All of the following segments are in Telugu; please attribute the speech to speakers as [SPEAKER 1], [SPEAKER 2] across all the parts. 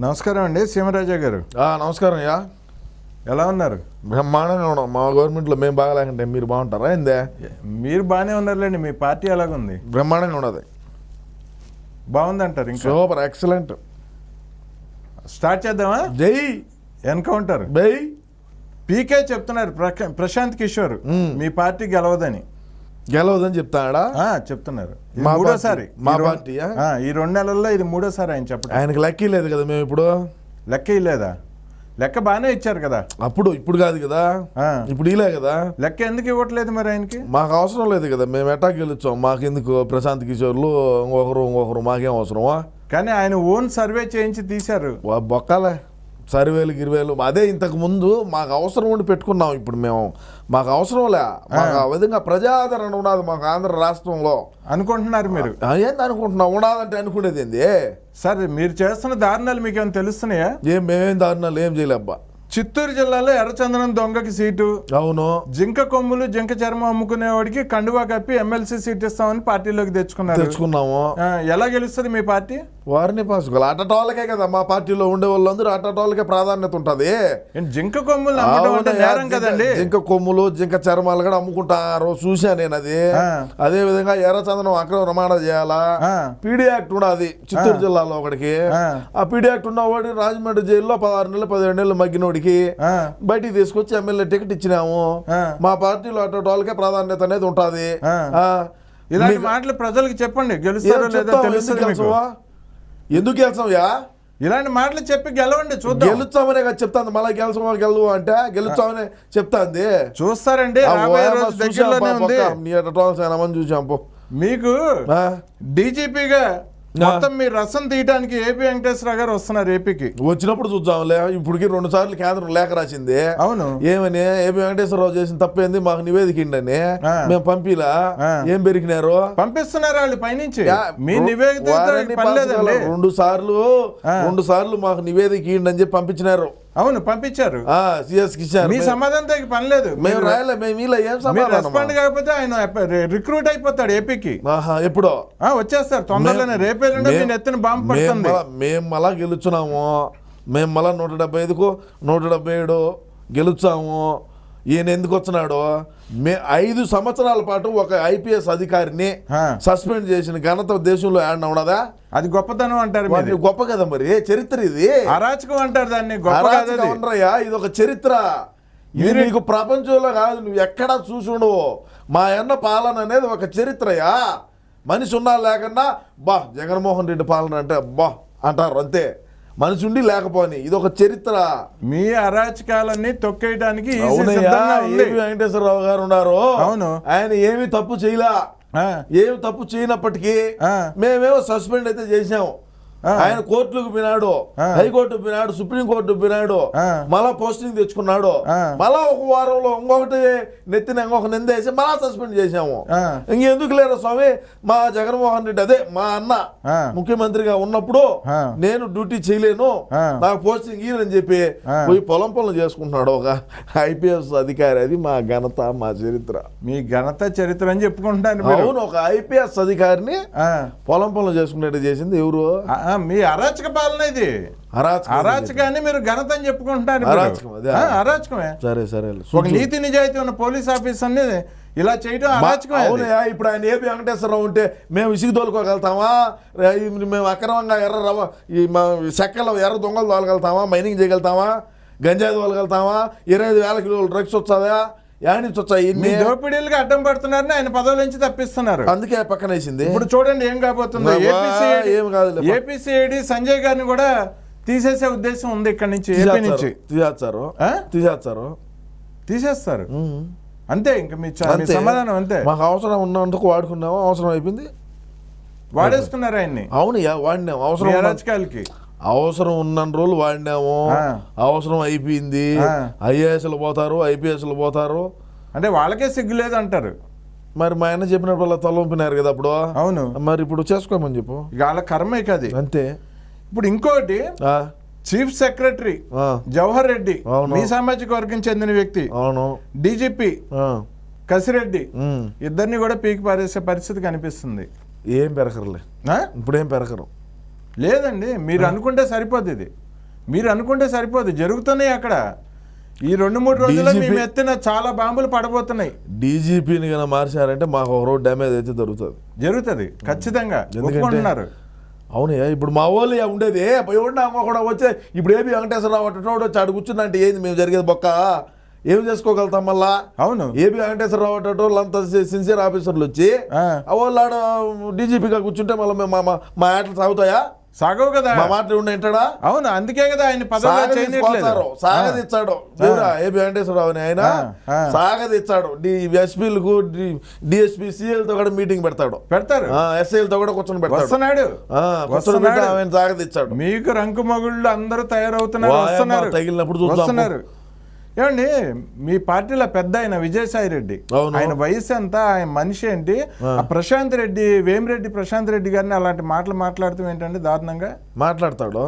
[SPEAKER 1] నమస్కారం అండి సీమరాజా గారు.
[SPEAKER 2] నమస్కారం అయ్యా.
[SPEAKER 1] ఎలా ఉన్నారు?
[SPEAKER 2] బ్రహ్మాండంగా ఉన్నాం. మా గవర్నమెంట్లో మేము బాగాలేకంటే మీరు బాగుంటారా ఏందే?
[SPEAKER 1] మీరు బాగానే ఉన్నారులేండి మీ పార్టీ ఎలాగుంది?
[SPEAKER 2] బ్రహ్మాండంగా ఉన్నది.
[SPEAKER 1] బాగుందంటారు ఇంకా?
[SPEAKER 2] Super excellent.
[SPEAKER 1] స్టార్ట్ చేద్దామా?
[SPEAKER 2] జై.
[SPEAKER 1] ఎన్కౌంటర్.
[SPEAKER 2] బై
[SPEAKER 1] పీకే చెప్తున్నారు ప్రశాంత్ కిషోర్. మీ పార్టీ గెలవదని.
[SPEAKER 2] గెలవదని చెప్తాడా?
[SPEAKER 1] చెప్తున్నారు. ఇది
[SPEAKER 2] మా
[SPEAKER 1] మూడోసారి.
[SPEAKER 2] పార్టీ- మా
[SPEAKER 1] ఈ రెండు-
[SPEAKER 2] పార్టీయా?
[SPEAKER 1] ఆ, ఈ రెండు నెలల్లో ఇది మూడోసారి ఆయన చెప్పడం
[SPEAKER 2] ఆయనకి లక్కీ లేదు కదా మేము ఇప్పుడు?
[SPEAKER 1] లెక్క ఇల్లేదా లెక్క బాగానే ఇచ్చారు కదా.
[SPEAKER 2] అప్పుడు ఇప్పుడు కాదు కదా. ఇప్పుడు ఇలే కదా?
[SPEAKER 1] లెక్క ఎందుకు ఇవ్వట్లేదు మరి ఆయనకి?
[SPEAKER 2] మాకు అవసరం లేదు కదా మేము ఎట్టా గెలుచాం మాకెందుకు ప్రశాంత్ కిషోర్లు ఇంకొకరు ఇంకొకరు మాకేం అవసరమా?
[SPEAKER 1] కానీ ఆయన ఓన్ సర్వే చేయించి తీశారు.
[SPEAKER 2] బొక్కాలే. సరివేలు గిరివేలు అదే ఇంతకు ముందు మాకు అవసరం ఉండి పెట్టుకున్నాం. ఇప్పుడు మేము మాకు అవసరంలే మాకు ఆ. విధంగా ప్రజాదరణ ఉన్నది మాకు ఆంధ్ర రాష్ట్రంలో.
[SPEAKER 1] అనుకుంటున్నారు మీరు?
[SPEAKER 2] ఏంది అనుకుంటున్నాం ఉన్నదంటే అనుకునేది ఏంది?
[SPEAKER 1] సరే మీరు చేస్తున్న దారుణాలు మీకు ఏమైనా తెలుస్తున్నాయా?
[SPEAKER 2] ఏం మేమేం దారుణాలు? ఏం చేయలేబ్బా
[SPEAKER 1] చిత్తూరు జిల్లాలో ఎర్రచందనం దొంగకి సీటు.
[SPEAKER 2] అవును.
[SPEAKER 1] జింక కొమ్ములు జింక చర్మం అమ్ముకునేవాడికి కండువా కప్పి ఎమ్మెల్సీ సీట్ ఇస్తామని పార్టీలోకి తెచ్చుకున్నారు.
[SPEAKER 2] తెచ్చుకున్నాము.
[SPEAKER 1] ఎలా గెలుస్తుంది మీ పార్టీ?
[SPEAKER 2] వారిని పాసుకోవాలి అట్టటోళ్ళకే కదా మా పార్టీలో ఉండే వాళ్ళందరూ అట్టటోళ్ళకే ప్రాధాన్యత ఉంటుంది.
[SPEAKER 1] జింక కొమ్ములు నేరం కదండి.
[SPEAKER 2] జింక- కొమ్ములు జింక చర్మాలు కూడా అమ్ముకుంటారు చూసా నేను అది. అదే విధంగా ఎర్రచందనం అక్రమ రవాణా చేయాలా. పీడీ యాక్ట్ ఉన్నది చిత్తూరు జిల్లాలో ఒకడికి.
[SPEAKER 1] ఆ.
[SPEAKER 2] పీడీ యాక్ట్ ఉన్నవాడు రాజమండ్రి జైల్లో పదహారు నెలలు పదిహేడు నెలలు మగ్గినోడికి. బయటికి తీసుకొచ్చి ఎమ్మెల్యే టికెట్ ఇచ్చినాము. మా పార్టీలో అట్టటోళ్ళకే ప్రాధాన్యత అనేది ఉంటుంది.
[SPEAKER 1] ఇలాంటి మాటలు ప్రజలకు చెప్పండి. గెలుస్తారో లేదో మీకు.
[SPEAKER 2] ఎందుకు గెలిచాంయా
[SPEAKER 1] ఇలాంటి మాటలు చెప్పి గెలవండి చూద్దాం.
[SPEAKER 2] గెలుచామనే కదా చెప్తాంది. మళ్ళీ గెలిచమా గెలవు అంటే గెలుచామనే చెప్తాంది.
[SPEAKER 1] చూస్తారండి.
[SPEAKER 2] చూసాం పా, మంది చూసాం
[SPEAKER 1] మీకు డీజీపీగా మొత్తం మీ రసం తీయడానికి ఏపీ వెంకటేశ్వర గారు వస్తున్నారు ఏపీకి.
[SPEAKER 2] వచ్చినప్పుడు చూద్దాంలే. ఇప్పటికి రెండు సార్లు కేంద్రం లేఖ రాసింది.
[SPEAKER 1] అవును.
[SPEAKER 2] ఏమని? ఏపీ వెంకటేశ్వరరావు చేసిన తప్పేంది? మాకు నివేదిక ఇండని. మేము పంపిలా. ఏం పెరిగినారు
[SPEAKER 1] పంపిస్తున్నారు వాళ్ళు పైనుంచి. మీ నివేదిక.
[SPEAKER 2] రెండు సార్లు. రెండు సార్లు మాకు నివేదిక ఇయ్యండి అని చెప్పి పంపించినారు.
[SPEAKER 1] అవును పంపించారు.
[SPEAKER 2] ఇచ్చారు
[SPEAKER 1] మీ సమాధానంతో ఇక పని లేదు.
[SPEAKER 2] మేము రాయలే మేము ఇలా ఏం సమాధానం
[SPEAKER 1] రెస్పాండ్ కాకపోతే ఆయన రిక్రూట్ అయిపోతాడు ఏపీకి.
[SPEAKER 2] ఎప్పుడో?
[SPEAKER 1] ఆ, వచ్చేస్తారు తొందరలోనే.
[SPEAKER 2] మీ
[SPEAKER 1] మేం- నెత్తిన బాంబు
[SPEAKER 2] మేము
[SPEAKER 1] పడుతుంది.
[SPEAKER 2] మేము మళ్ళా గెలుచున్నాము. మేము మళ్ళా నూట డెబ్బై ఐదుకు నూట డెబ్బై ఏడు గెలుచాము. ఈయన ఎందుకు వచ్చినాడు మే ఐదు సంవత్సరాల పాటు ఒక ఐపీఎస్ అధికారిని. సస్పెండ్ చేసిన ఘనత దేశంలో ఏడన్నా ఉన్నదా
[SPEAKER 1] అది గొప్పతనం అంటారు
[SPEAKER 2] గొప్ప కదా మరి. చరిత్ర ఇది?
[SPEAKER 1] అరాచకం అంటారు దాన్ని. గొప్ప
[SPEAKER 2] ఇది ఒక చరిత్ర. ఇది నీకు ప్రపంచంలో కాదు నువ్వు ఎక్కడా చూసుండవు మా అన్న పాలన అనేది ఒక చరిత్రయా? మనిషి ఉన్నా లేకన్నా బా జగన్మోహన్ రెడ్డి పాలన అంటే బా అంటారు అంతే. మనిషి ఉండి లేకపోని ఇది ఒక చరిత్ర
[SPEAKER 1] మీ అరాచకాలన్నీ తొక్కేయడానికి
[SPEAKER 2] వెంకటేశ్వరరావు గారు ఉన్నారు
[SPEAKER 1] అవును.
[SPEAKER 2] ఆయన ఏమి తప్పు చేయలా
[SPEAKER 1] ఆ,
[SPEAKER 2] ఏమి తప్పు చేయనప్పటికీ. మేమేమో సస్పెండ్ అయితే చేసాం
[SPEAKER 1] ఆ.
[SPEAKER 2] ఆయన కోర్టులకు పోయినాడు. హైకోర్టు పోయినాడు సుప్రీం కోర్టు పోయినాడు. మళ్ళా పోస్టింగ్ తెచ్చుకున్నాడు. మళ్ళా ఒక వారంలో ఇంకొకటి నెత్తిన ఇంకొక నిందేసి మళ్ళా సస్పెండ్ చేసాము. ఇంకెందుకు లేరు స్వామి మా జగన్మోహన్ రెడ్డి అదే మా అన్న. ముఖ్యమంత్రిగా ఉన్నప్పుడు. నేను డ్యూటీ చేయలేను. నాకు పోస్టింగ్ ఇయ్యరని చెప్పి. పోయి పొలం పనులు చేసుకుంటున్నాడు ఒక ఐపీఎస్ అధికారి అది మా ఘనత మా చరిత్ర
[SPEAKER 1] మీ ఘనత చరిత్ర అని చెప్పుకుంటున్నారు మీరు
[SPEAKER 2] అవును ఒక ఐపీఎస్ అధికారిని పొలం పనులు చేసుకునేట్టు చేసింది ఎవరు
[SPEAKER 1] మీ అరాచక పాలన ఇది.
[SPEAKER 2] అరాచకం
[SPEAKER 1] అరాచకాన్ని మీరు ఘనత అని చెప్పుకుంటున్నారు.
[SPEAKER 2] అరాచకం,
[SPEAKER 1] అరాచకమే.
[SPEAKER 2] సరే సరే
[SPEAKER 1] ఒక నీతి నిజాయితీ ఉన్న పోలీస్ ఆఫీసర్ని ఇలా చేయడం అరాచకమే.
[SPEAKER 2] అవునయ్యా ఇప్పుడు ఆయన ఏపీ వెంకటేశ్వరరావు ఉంటే మేము ఇసుగు తోలుకోగలుగుతామా మేము అక్రమంగా ఎర్ర రవ ఈ మా చెక్కలో ఎర్ర దొంగలు తోలగలుగుతామా? మైనింగ్ చేయగలుగుతామా? గంజాయి తోలగలుగుతామా? ఇరవై ఐదు వేల కిలోలు డ్రగ్స్ వచ్చాదా యాడ్ నుంచి వచ్చా
[SPEAKER 1] మీ
[SPEAKER 2] ఇన్ని
[SPEAKER 1] దోపిడీలుగా అడ్డం పడుతున్నారని ఆయన పదవుల నుంచి తప్పిస్తున్నారు.
[SPEAKER 2] అందుకే పక్కన వేసింది.
[SPEAKER 1] ఇప్పుడు చూడండి ఏం కాబోతుందో.
[SPEAKER 2] ఏం కాదులే.
[SPEAKER 1] ఏపీసీఐడి సంజయ్ గారిని కూడా తీసేసే ఉద్దేశం ఉంది ఇక్కడ నుంచి ఏపీ నుంచి.
[SPEAKER 2] తీసేస్తారు? తీసేస్తారు.
[SPEAKER 1] తీసేస్తారు. అంతే ఇంకా మీ. సమాధానం అంతే.
[SPEAKER 2] మాకు అవసరం ఉన్నందుకు వాడుకున్నాము అవసరం అయిపోయింది.
[SPEAKER 1] వాడేస్తున్నారు ఆయన్ని.
[SPEAKER 2] అవునయ్యా వాడినాము అవసరం
[SPEAKER 1] అరాచకాలకి.
[SPEAKER 2] అవసరం ఉన్న రోజులు వాడినాము. అవసరం అయిపోయింది. ఐఏఎస్లు పోతారు ఐపీఎస్లు పోతారు.
[SPEAKER 1] అంటే వాళ్ళకే సిగ్గు లేదు అంటారు
[SPEAKER 2] మరి మా ఆయన చెప్పినప్పుడు అలా తలొంపినారు కదా అప్పుడు?
[SPEAKER 1] అవును.
[SPEAKER 2] మరి ఇప్పుడు చేసుకోమని చెప్పు.
[SPEAKER 1] ఇక వాళ్ళ కర్మే కది
[SPEAKER 2] అంతే.
[SPEAKER 1] ఇప్పుడు ఇంకోటి చీఫ్ సెక్రటరీ జవహర్ రెడ్డి. మీ సామాజిక వర్గం చెందిన వ్యక్తి.
[SPEAKER 2] అవును.
[SPEAKER 1] డీజీపీ కసిరెడ్డి. ఇద్దరిని కూడా పీకి పారేసే పరిస్థితి కనిపిస్తుంది.
[SPEAKER 2] ఏం పెరకరులే? ఇప్పుడు ఏం పెరకరు
[SPEAKER 1] లేదండి మీరు అనుకుంటే సరిపోద్ది ఇది. మీరు అనుకుంటే సరిపోదు జరుగుతున్నాయి అక్కడ. ఈ రెండు మూడు రోజుల్లో మేము ఎత్తిన చాలా బాంబులు పడబోతున్నాయి.
[SPEAKER 2] డీజీపీని కనుక మార్చారంటే మాకు ఒక రోడ్ డ్యామేజ్ అయితే జరుగుతుంది.
[SPEAKER 1] జరుగుతుంది ఖచ్చితంగా.
[SPEAKER 2] ఎందుకంటే-
[SPEAKER 1] ఒప్పుకుంటున్నారు.
[SPEAKER 2] అవునయ్యా ఇప్పుడు మా వాళ్ళు ఉండేది? పోయి అమ్మ కూడా వచ్చే. ఇప్పుడు ఏబి వెంకటేశ్వరరావు అటు వచ్చి ఆడు కూర్చుందంటే ఏంది మేము జరిగేది బొక్క? ఏం చేసుకోగలుగుతాం మళ్ళా?
[SPEAKER 1] అవును.
[SPEAKER 2] ఏబి వెంకటేశ్వరరావు అటు వాళ్ళంతా సిన్సియర్ ఆఫీసర్లు వచ్చి వాళ్ళు ఆడ డీజీపీగా కూర్చుంటే మళ్ళీ మా- మా ఆటలు సాగుతాయా?
[SPEAKER 1] సాగవు కదా.
[SPEAKER 2] మా మాటలు ఉండే వింటాడా?
[SPEAKER 1] అవును అందుకే కదా ఆయన పదవిలో.
[SPEAKER 2] సాగదిచ్చాడు ఏబి వెంకటేశ్వరరావు ఆయన. సాగదిచ్చాడు డి ఎస్పీలకు డిఎస్పీ తో కూడా మీటింగ్ పెడతాడు.
[SPEAKER 1] పెడతారు.
[SPEAKER 2] ఎస్ఐలతో కూడా కూర్చొని పెడతాడు.
[SPEAKER 1] వస్తున్నాడు.
[SPEAKER 2] కూర్చొని పెట్టి. ఆయన సాగదిచ్చాడు
[SPEAKER 1] మీకు రంకు మొగుళ్ళు అందరూ తయారవుతున్నారు.
[SPEAKER 2] తగిలినప్పుడు చూద్దాం.
[SPEAKER 1] ఏమండి మీ పార్టీలో పెద్ద ఆయన విజయసాయి రెడ్డి. ఆయన వయసు ఎంత ఆయన మనిషి ఏంటి? ఆ. ప్రశాంత్ రెడ్డి వేమిరెడ్డి ప్రశాంత్ రెడ్డి గారిని అలాంటి మాటలు మాట్లాడటం ఏంటండి దారుణంగా?
[SPEAKER 2] మాట్లాడతాడు.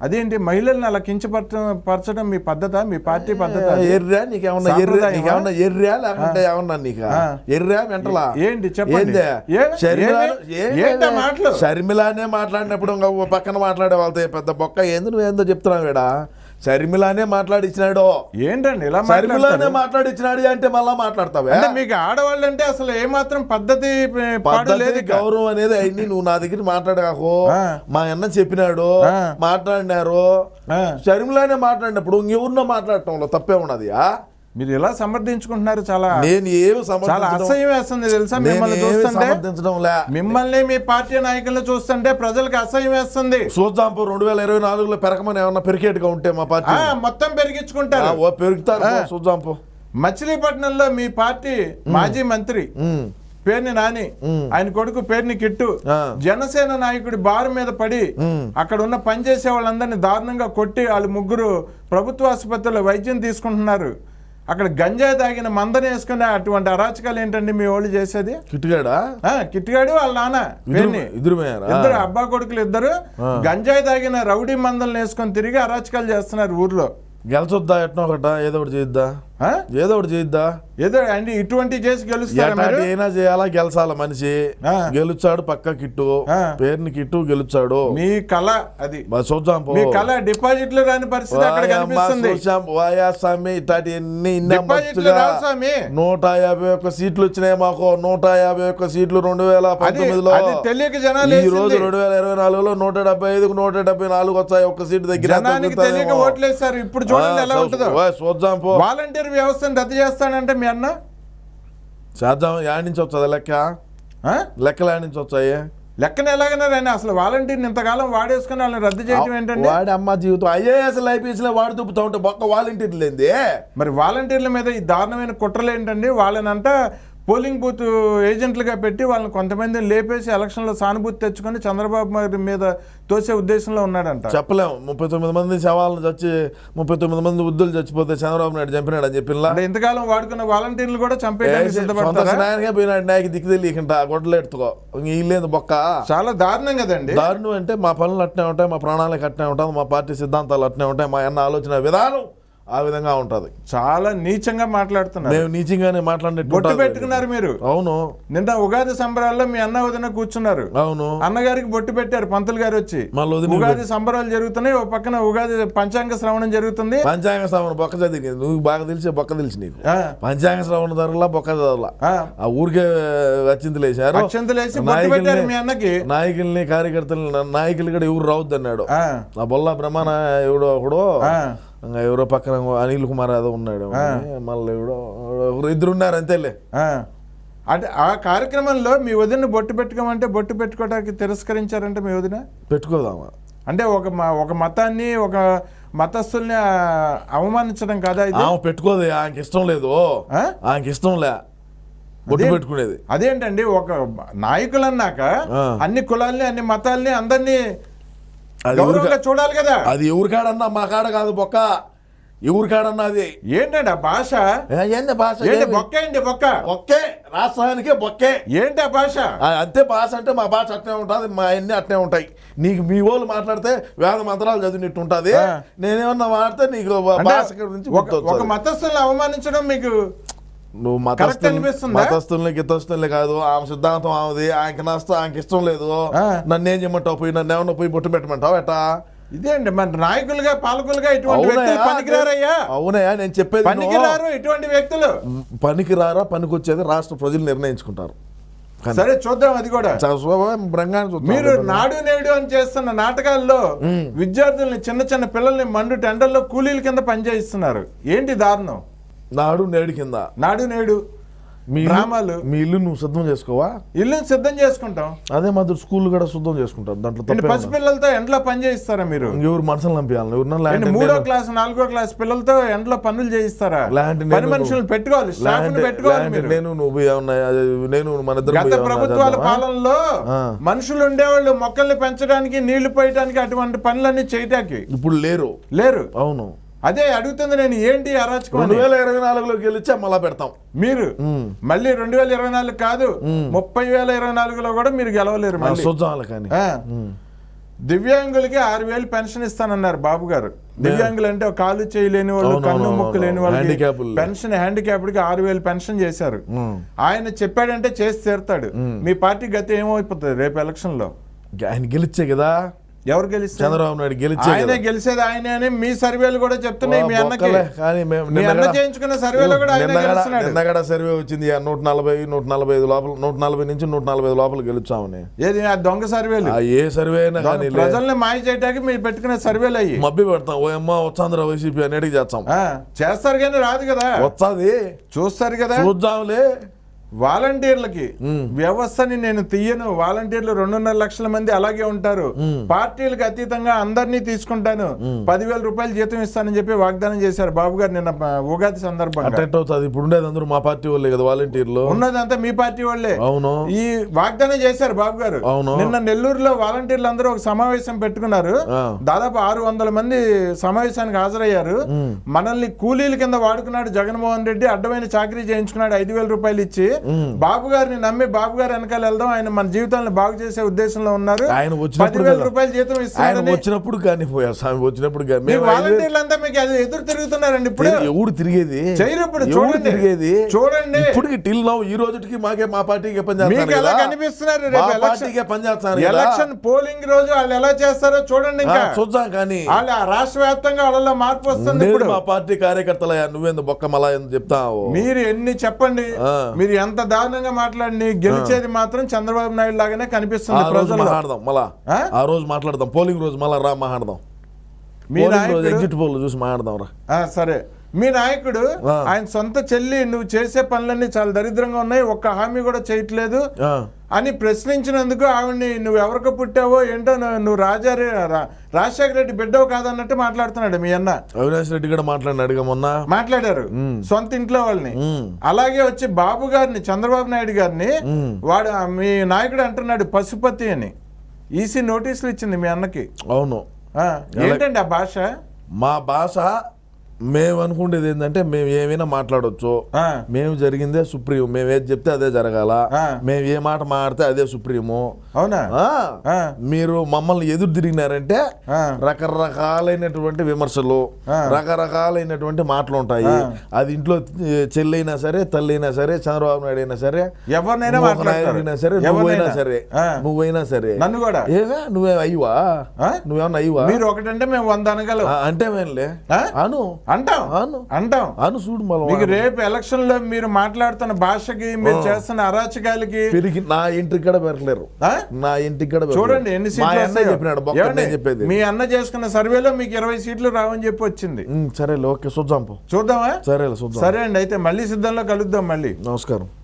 [SPEAKER 1] అదేంటి మహిళల్ని అలా కించపరచ పరచడం మీ పద్ధత? మీ పార్టీ పద్ధత?
[SPEAKER 2] ఎర్రా? నీకేమన్నా ఎర్రా? నీకేమన్నా ఎర్రా? లేకుంటే ఏమన్నా నీకు. ఎర్రా వెంటలా
[SPEAKER 1] ఏంటి? చెప్పండి.
[SPEAKER 2] షర్మిలానే మాట్లాడినప్పుడు పక్కన మాట్లాడే వాళ్ళతో పెద్ద బొక్క ఏంది? నువ్వు ఏందో చెప్తున్నావు వీడా షర్మిలానే మాట్లాడిచ్చినాడు
[SPEAKER 1] ఏంటండి ఇలా
[SPEAKER 2] షర్మిలానే? మాట్లాడిచ్చినాడు అంటే మళ్ళా మాట్లాడతావే
[SPEAKER 1] అంటే మీకు ఆడవాళ్ళు అంటే అసలు ఏమాత్రం పద్ధతి ఏ, పాడు
[SPEAKER 2] పద్ధతి
[SPEAKER 1] ఇక.
[SPEAKER 2] గౌరవం అనేది అయింది నువ్వు నా దగ్గర మాట్లాడాకు
[SPEAKER 1] ఆ.
[SPEAKER 2] మా అన్న చెప్పినాడు. మాట్లాడినారు. షర్మిలానే మాట్లాడినప్పుడు ఇంకెవరినో మాట్లాడటంలో తప్పే ఉన్నది?
[SPEAKER 1] మీరు ఎలా సమర్థించుకుంటున్నారు చాలా
[SPEAKER 2] నేను ఏమి
[SPEAKER 1] చాలా అసహ్యం వేస్తుంది తెలుసా మిమ్మల్ని చూస్తుంటే? మిమ్మల్ని మీ పార్టీ నాయకులను చూస్తుంటే ప్రజలకు అసహ్యం వేస్తుంది.
[SPEAKER 2] చూద్దాంపు రెండు వేల ఇరవై నాలుగులో పెరకమని ఏమన్నా పెరికేట్టుగా ఉంటే మా పార్టీ?
[SPEAKER 1] మొత్తం పెరిగించుకుంటారు.
[SPEAKER 2] ఓ పెరుగుతారు
[SPEAKER 1] ఆ.
[SPEAKER 2] చూద్దాంపు
[SPEAKER 1] మచిలీపట్నంలో మీ పార్టీ మాజీ మంత్రి. పేర్ని నాని ఆయన కొడుకు పేర్ని కిట్టు. జనసేన నాయకుడి బారు మీద పడి అక్కడ ఉన్న పనిచేసే వాళ్ళందరినీ దారుణంగా కొట్టి వాళ్ళు ముగ్గురు ప్రభుత్వ ఆసుపత్రిలో వైద్యం తీసుకుంటున్నారు. అక్కడ గంజాయి తాగిన మందని వేసుకుని అటువంటి అరాచకాలు ఏంటండి మీ వాళ్ళు చేసేది?
[SPEAKER 2] కిట్టుగాడా?
[SPEAKER 1] ఆ, కిట్టిగాడు వాళ్ళ నాన్న
[SPEAKER 2] ఇద్దరు ఇద్దరు
[SPEAKER 1] అబ్బా కొడుకులు ఇద్దరు. గంజాయి తాగిన రౌడీ మందలను వేసుకొని తిరిగి అరాచకాలు చేస్తున్నారు ఊర్లో.
[SPEAKER 2] గెలిచొద్దా ఎట్నో ఒకట? ఏదో ఒకటి చేయిద్దా?
[SPEAKER 1] ఆ?
[SPEAKER 2] ఏదో ఒకటి చేయిద్దా?
[SPEAKER 1] ఏదో అండి ఇటువంటి చేసి
[SPEAKER 2] ఎట్లాంటి అయినా చేయాలా? గెలిచాల మనిషి. గెలుచాడు పక్క కిట్టు. పేరుని కిట్టు గెలుచాడు.
[SPEAKER 1] మీ కళ అది.
[SPEAKER 2] చూద్దాం.
[SPEAKER 1] మీ కళ డిపాజిట్లు రాని పరిస్థితి అక్కడ
[SPEAKER 2] వాయమ్మ,
[SPEAKER 1] కనిపిస్తుంది.
[SPEAKER 2] చూశాం, వాయా స్వామి ఇట్లాంటి ఎన్ని నూట యాభై ఒక్క సీట్లు వచ్చినాయి మాకు. నూట యాభై ఒక్క సీట్లు రెండు వేల పంతొమ్మిదిలో.
[SPEAKER 1] తెలియక జనాలు
[SPEAKER 2] ఈ రోజు. రెండు వేల ఇరవై నాలుగులో నూట డెబ్బై ఐదుకు నూట డెబ్బై నాలుగు వచ్చాయి ఒక్క సీటు దగ్గర.
[SPEAKER 1] తెలియక ఓట్లేస్తారు. ఇప్పుడు చూడండి ఎలా ఉంటుందో.
[SPEAKER 2] చూద్దాం పో.
[SPEAKER 1] వాలంటీర్ వ్యవస్థను రద్దు చేస్తానంటే మీ అన్న?
[SPEAKER 2] చేద్దాం. యాడ్ నుంచి వస్తుంది లెక్క? లెక్కలు యాడ్ నుంచి వచ్చాయి
[SPEAKER 1] లెక్కన ఎలాగన్నారని అసలు వాలంటీర్ని ఇంతకాలం వాడేసుకుని వాళ్ళని రద్దు చేయడం ఏంటండి?
[SPEAKER 2] వాడి అమ్మ జీవితం. ఐఏఎస్ ఐపీఎస్లో వాడు దుప్పుతా ఉంటే బొక్క వాలంటీర్లు ఏంది?
[SPEAKER 1] మరి వాలంటీర్ల మీద ఈ దారుణమైన కుట్రలు ఏంటండి? వాళ్ళనంట పోలింగ్ బూత్ ఏజెంట్లుగా పెట్టి వాళ్ళని కొంతమందిని లేపేసి ఎలక్షన్లో సానుభూతి తెచ్చుకొని చంద్రబాబు గారి మీద తోసే ఉద్దేశంలో ఉన్నాడంట.
[SPEAKER 2] చెప్పలేము ముప్పై తొమ్మిది మంది శవాలను చచ్చి ముప్పై తొమ్మిది మంది వృద్ధులు చచ్చిపోతే చంద్రబాబు నాయుడు చంపినాడు అని చెప్పిన
[SPEAKER 1] ఇంతకాలం వాడుకున్న వాలంటీర్లు కూడా చంపేయడానికి
[SPEAKER 2] పోయినాడు నాయకు దిక్కు తెలియకుండా గొడ్డలు ఎత్తుకో. ఇల్లేదు బొక్క.
[SPEAKER 1] చాలా దారుణం కదండి.
[SPEAKER 2] దారుణం అంటే మా పనులు అట్నే ఉంటాయి మా ప్రణాళిక అట్నే ఉంటుంది మా పార్టీ సిద్ధాంతాలు అట్నే ఉంటాయి మా అన్న ఆలోచన విధానం. ఆ విధంగా ఉంటది.
[SPEAKER 1] చాలా నీచంగా మాట్లాడుతున్నారు.
[SPEAKER 2] మేము నీచంగానే మాట్లాడినట్టు
[SPEAKER 1] బొట్టు. పెట్టుకున్నారు మీరు.
[SPEAKER 2] అవును.
[SPEAKER 1] నిన్న ఉగాది సంబరాల్లో మీ అన్న వదిన కూర్చున్నారు.
[SPEAKER 2] అవును.
[SPEAKER 1] అన్నగారికి బొట్టు పెట్టారు పంతులు గారు వచ్చి. ఉగాది సంబరాలు జరుగుతున్నాయి. ఓ పక్కన ఉగాది పంచాంగ శ్రవణం జరుగుతుంది.
[SPEAKER 2] పంచాంగ శ్రవణ బొక్క చదివి నువ్వు బాగా తెలిసే బొక్క తెలిసి నీకు. పంచాంగ శ్రవణ ధరలా బొక్క చదవలా.
[SPEAKER 1] ఆ,
[SPEAKER 2] ఊరికే అచ్చింతలు వేశారు.
[SPEAKER 1] అక్షంతలు వేసి బొట్టు పెట్టారు మీ అన్నకి.
[SPEAKER 2] నాయకుల్ని కార్యకర్తలు నాయకులు కూడా ఎవరు రావద్దు అన్నాడు.
[SPEAKER 1] ఆ,
[SPEAKER 2] బొల్ల బ్రహ్మాన ఎవడో ఒకడు ఇంకా ఎవరో పక్కన అనిల్ కుమార్ ఏదో ఉన్నాడు మళ్ళీ ఎవరో ఇద్దరు ఉన్నారు అంతేలే.
[SPEAKER 1] అంటే ఆ కార్యక్రమంలో మీ వదిన బొట్టు పెట్టుకోమంటే బొట్టు పెట్టుకోవడానికి తిరస్కరించారంటే మీ వదిన?
[SPEAKER 2] పెట్టుకోదామా?
[SPEAKER 1] అంటే ఒక ఒక మతాన్ని ఒక మతస్థుల్ని అవమానించడం కాదా ఇది?
[SPEAKER 2] ఆమె పెట్టుకోదు ఆమెకి ఇష్టం లేదు.
[SPEAKER 1] ఆ?
[SPEAKER 2] ఆమెకి ఇష్టం లే. బొట్టు పెట్టుకునేది.
[SPEAKER 1] అదేంటండి ఒక నాయకులు అన్నాక. అన్ని కులాల్ని అన్ని మతాల్ని అందరినీ
[SPEAKER 2] అది
[SPEAKER 1] చూడాలి కదా.
[SPEAKER 2] అది ఎవరి కాడన్నా మా కాడ కాదు బొక్క. ఎవరి కాడన్నా అది.
[SPEAKER 1] ఏంటండి ఆ భాష?
[SPEAKER 2] ఏ, ఏంది భాష?
[SPEAKER 1] ఏంటి? బొక్క ఏంటి బొక్క?
[SPEAKER 2] బొక్కే. రాష్ట్రానికే బొక్కే.
[SPEAKER 1] ఏంటి ఆ భాష?
[SPEAKER 2] అంతే భాష అంటే మా భాష అట్నే ఉంటుంది మా అన్ని అట్నే ఉంటాయి. నీకు మీ వాళ్ళు మాట్లాడితే వేద మంత్రాలు చదివినట్టు ఉంటుంది. నేనేమన్నా మాట్లాడితే నీకు భాష గురించి.
[SPEAKER 1] ఒక మతస్థుల్ని అవమానించడం మీకు
[SPEAKER 2] నువ్వు
[SPEAKER 1] కరెక్ట్
[SPEAKER 2] మతస్థుల్ని గితస్థుల్ని కాదు. ఆమె సిద్ధాంతం ఆమెది. ఆమెకి నష్టం ఆమెకి ఇష్టం లేదు. నన్ను ఏం చేయమంటావు? పోయి నన్ను ఏమన్నా పోయి బొట్టు పెట్టమంటావు ఎట్టా?
[SPEAKER 1] ఇదే అండి మన నాయకులుగా పాలకులుగా ఇటువంటి వ్యక్తులు పనికిరారయ్యా?
[SPEAKER 2] అవునయ్యా నేను చెప్పేది.
[SPEAKER 1] పనికిరారు ఇటువంటి వ్యక్తులు.
[SPEAKER 2] పనికిరారా? పనికొచ్చేది రాష్ట్ర ప్రజలు నిర్ణయించుకుంటారు.
[SPEAKER 1] సరే చూద్దాం అది కూడా. మీరు నాడు నేడు అని చేస్తున్న నాటకాల్లో విద్యార్థుల్ని చిన్న చిన్న పిల్లల్ని మండు టెండర్లో కూలీల కింద పనిచేయిస్తున్నారు. ఏంటి దారుణం?
[SPEAKER 2] నాడు నేడు కింద.
[SPEAKER 1] నాడు నేడు.
[SPEAKER 2] మీ ఇల్లు-
[SPEAKER 1] డ్రామాలు
[SPEAKER 2] మీ ఇల్లు నువ్వు సిద్ధం చేసుకోవా?
[SPEAKER 1] ఇల్లుని సిద్ధం చేసుకుంటాం.
[SPEAKER 2] అదే మాదిరి స్కూల్ కూడా శుద్ధం చేసుకుంటారు దాంట్లో.
[SPEAKER 1] పసిపిల్లలతో ఎండ్లో పని చేయిస్తారా మీరు?
[SPEAKER 2] ఎవరు మనసులు నంపించాలి ఎవరు
[SPEAKER 1] మూడో క్లాస్ నాలుగో క్లాస్ పిల్లలతో ఎండ్లో పనులు చేయిస్తారా?
[SPEAKER 2] లాంటి
[SPEAKER 1] పని మనుషులు పెట్టుకోవాలి. పెట్టుకోవాలి
[SPEAKER 2] నేను నువ్వు నేను మన
[SPEAKER 1] గత ప్రభుత్వాల? పాలనలో. మనుషులు ఉండేవాళ్ళు మొక్కల్ని పెంచడానికి నీళ్ళు పోయడానికి అటువంటి పనులన్నీ చేయటానికి
[SPEAKER 2] ఇప్పుడు లేరు.
[SPEAKER 1] లేరు.
[SPEAKER 2] అవును.
[SPEAKER 1] అదే అడుగుతుంది నేను ఏంటి అరాచకం
[SPEAKER 2] రెండు. వేల ఇరవై నాలుగులో గెలిచే మళ్ళా పెడతాం.
[SPEAKER 1] మీరు? మళ్ళీ రెండు వేల ఇరవై నాలుగు కాదు ముప్పై వేల ఇరవై నాలుగులో కూడా మీరు గెలవలేరు
[SPEAKER 2] కానీ.
[SPEAKER 1] దివ్యాంగులకి ఆరు వేలు పెన్షన్ ఇస్తానన్నారు బాబు గారు దివ్యాంగులు అంటే ఒక కాలు చేయలేని వాళ్ళు కన్ను ముక్కు లేని
[SPEAKER 2] Handicapped.
[SPEAKER 1] పెన్షన్ హ్యాండిక్యాప్డ్కి ఆరు వేలు పెన్షన్ చేశారు. ఆయన చెప్పాడంటే చేసి తీరుతాడు. మీ పార్టీ గతి ఏమైపోతుంది రేపు ఎలక్షన్లో
[SPEAKER 2] ఆయన గెలిచే కదా.
[SPEAKER 1] ఎవరు గెలిస్తారు
[SPEAKER 2] చంద్రబాబు నాయుడు గెలిచే
[SPEAKER 1] ఆయనే గెలిచేది ఆయనే అని మీ సర్వేలు కూడా చెప్తున్నాయి మీ అన్నకి.
[SPEAKER 2] కానీ
[SPEAKER 1] చేయించుకున్న సర్వేలో కూడా
[SPEAKER 2] నిన్నగడ- సర్వే వచ్చింది నూట నలభై నూట నలభై ఐదు లోపల నూట నలభై నుంచి నూట నలభై ఐదు లోపల గెలుచామని.
[SPEAKER 1] ఏది? ఆ దొంగ సర్వేలు.
[SPEAKER 2] ఏ సర్వే అయినా కానీ
[SPEAKER 1] ప్రజల్ని మాయ చేయడానికి మీరు పెట్టుకునే సర్వేలు అయ్యి.
[SPEAKER 2] మబ్బి పెడతాం. ఓ అమ్మ వచ్చాంధ్ర వైసీపీ అనేటికి చేస్తాం.
[SPEAKER 1] చేస్తారు కానీ రాదు కదా.
[SPEAKER 2] వచ్చాది.
[SPEAKER 1] చూస్తారు కదా.
[SPEAKER 2] చూద్దాంలే.
[SPEAKER 1] వాలంటీర్లకి వ్యవస్థని నేను తీయను. వాలంటీర్లు రెండున్నర లక్షల మంది అలాగే ఉంటారు. పార్టీలకు అతీతంగా అందరినీ తీసుకుంటాను. పదివేల రూపాయలు జీతం ఇస్తానని చెప్పి వాగ్దానం చేశారు బాబు గారు నిన్న ఉగాది సందర్భంగా.
[SPEAKER 2] అవుతుంది? ఇప్పుడు ఉండేది అందరూ మా పార్టీ వాళ్ళే కదా వాలంటీర్లు.
[SPEAKER 1] ఉన్నదంతా మీ పార్టీ వాళ్ళే.
[SPEAKER 2] అవును.
[SPEAKER 1] ఈ వాగ్దానం చేశారు బాబు గారు.
[SPEAKER 2] అవును.
[SPEAKER 1] నిన్న నెల్లూరులో వాలంటీర్లు అందరూ ఒక సమావేశం పెట్టుకున్నారు. దాదాపు ఆరు వందల మంది సమావేశానికి హాజరయ్యారు. మనల్ని కూలీల కింద వాడుకున్నాడు జగన్మోహన్ రెడ్డి. అడ్డమైన చాకరీ చేయించుకున్నాడు. ఐదు వేల రూపాయలు ఇచ్చి బాబు గారిని నమ్మి బాబు గారు వెనకాల వెళ్దాం. ఆయన మన జీవితాలను బాగు చేసే ఉద్దేశంలో ఉన్నారు.
[SPEAKER 2] ఆయన వచ్చినప్పుడు.
[SPEAKER 1] రూపాయలు జీతం ఇస్తున్నారని
[SPEAKER 2] వచ్చినప్పుడు కానీ పోయారు స్వామి వచ్చినప్పుడు కానీ
[SPEAKER 1] మీకు అది ఎదురు తిరుగుతున్నారండి ఇప్పుడు?
[SPEAKER 2] ఎవడు తిరిగేది?
[SPEAKER 1] చూడండి.
[SPEAKER 2] తిరిగేది?
[SPEAKER 1] చూడండి.
[SPEAKER 2] ఇప్పటికి టిల్ నౌ ఈ రోజుకి మాకే మా పార్టీకే పని
[SPEAKER 1] మీకు ఎలా కనిపిస్తున్నారు? రేపు ఎలక్షన్
[SPEAKER 2] పార్టీకే
[SPEAKER 1] పోలింగ్ రోజు వాళ్ళు ఎలా చేస్తారో చూడండి ఇంకా.
[SPEAKER 2] చూద్దాం కానీ
[SPEAKER 1] వాళ్ళ రాష్ట్ర వ్యాప్తంగా వాళ్ళలో మార్పు వస్తుంది ఇప్పుడు.
[SPEAKER 2] మా పార్టీ కార్యకర్తలయ్యా నువ్వేందు బొక్క ఎందుకు చెప్తావు?
[SPEAKER 1] మీరు ఎన్ని చెప్పండి. మీరు ఎంత దారుణంగా మాట్లాడి గెలిచేది మాత్రం చంద్రబాబు నాయుడు లాగానే కనిపిస్తుంది
[SPEAKER 2] మాట్లాడదాం మళ్ళా.
[SPEAKER 1] ఆ?
[SPEAKER 2] రోజు మాట్లాడదాం. పోలింగ్ రోజు మళ్ళా రా మాట్లాడదాం
[SPEAKER 1] మీ నాయకుడు
[SPEAKER 2] ఎగ్జిట్ పోల్ చూసి మాట్లాడదాం రా.
[SPEAKER 1] సరే. మీ నాయకుడు. ఆయన సొంత చెల్లి నువ్వు చేసే పనులన్నీ చాలా దరిద్రంగా ఉన్నాయి. ఒక్క హామీ కూడా చేయట్లేదు. అని ప్రశ్నించినందుకు ఆవిడ్ని నువ్వు ఎవరికి పుట్టావో ఏంటో నువ్వు- రాజారి రా- రాజశేఖర రెడ్డి బిడ్డవు కాదన్నట్టు మాట్లాడుతున్నాడు మీ అన్న.
[SPEAKER 2] అవినాష్ రెడ్డి కూడా మాట్లాడిన అడిగా మొన్న?
[SPEAKER 1] మాట్లాడారు. సొంత ఇంట్లో వాళ్ళని. అలాగే వచ్చి బాబు గారిని చంద్రబాబు నాయుడు గారిని. వాడు మీ నాయకుడు అంటున్నాడు పశుపతి అని. ఈసీ నోటీసులు ఇచ్చింది మీ అన్నకి.
[SPEAKER 2] అవును.
[SPEAKER 1] ఏంటండి ఆ భాష?
[SPEAKER 2] మా భాష మేము అనుకునేది ఏంటంటే మేము ఏమైనా మాట్లాడొచ్చు
[SPEAKER 1] ఆ,
[SPEAKER 2] మేము జరిగిందే సుప్రీం మేము ఏది చెప్తే అదే జరగాల. మేము ఏ మాట మాడితే అదే సుప్రీము.
[SPEAKER 1] అవునా?
[SPEAKER 2] మీరు మమ్మల్ని ఎదురు తిరిగినారంటే. రకరకాలైనటువంటి విమర్శలు. రకరకాలైనటువంటి మాటలు ఉంటాయి అది ఇంట్లో చెల్లైనా సరే తల్లి అయినా సరే చంద్రబాబు నాయుడు అయినా సరే
[SPEAKER 1] ఎవరినైనా
[SPEAKER 2] అయినా సరే నువ్వైనా. సరే. నువ్వైనా సరే.
[SPEAKER 1] నన్ను కూడా.
[SPEAKER 2] ఏవే నువ్వే అయ్యవా? నువ్వేమన్నా అయ్యవా?
[SPEAKER 1] మీరు ఒకటంటే మేము వంద అనగలం.
[SPEAKER 2] అంటే మేన్లే? అను.
[SPEAKER 1] అంటాం.
[SPEAKER 2] అను.
[SPEAKER 1] అంటాం.
[SPEAKER 2] అను చూడు
[SPEAKER 1] మీకు రేపు ఎలక్షన్లో మీరు మాట్లాడుతున్న భాషకి మీరు చేస్తున్న అరాచకాలకి
[SPEAKER 2] పెరిగి నా ఇంటికి కూడా పెరగలేరు? నా ఇంటికి కూడా.
[SPEAKER 1] చూడండి ఎన్ని సీట్లు.
[SPEAKER 2] చెప్పినాడు చెప్పేది
[SPEAKER 1] మీ అన్న చేసుకున్న సర్వేలో మీకు ఇరవై సీట్లు రావని చెప్పి వచ్చింది.
[SPEAKER 2] సరేలే ఓకే చూద్దాం
[SPEAKER 1] చూద్దామా?
[SPEAKER 2] సరేలే చూద్దాం.
[SPEAKER 1] సరే అండి అయితే మళ్ళీ సిద్ధంలో కలుద్దాం మళ్ళీ.
[SPEAKER 2] నమస్కారం.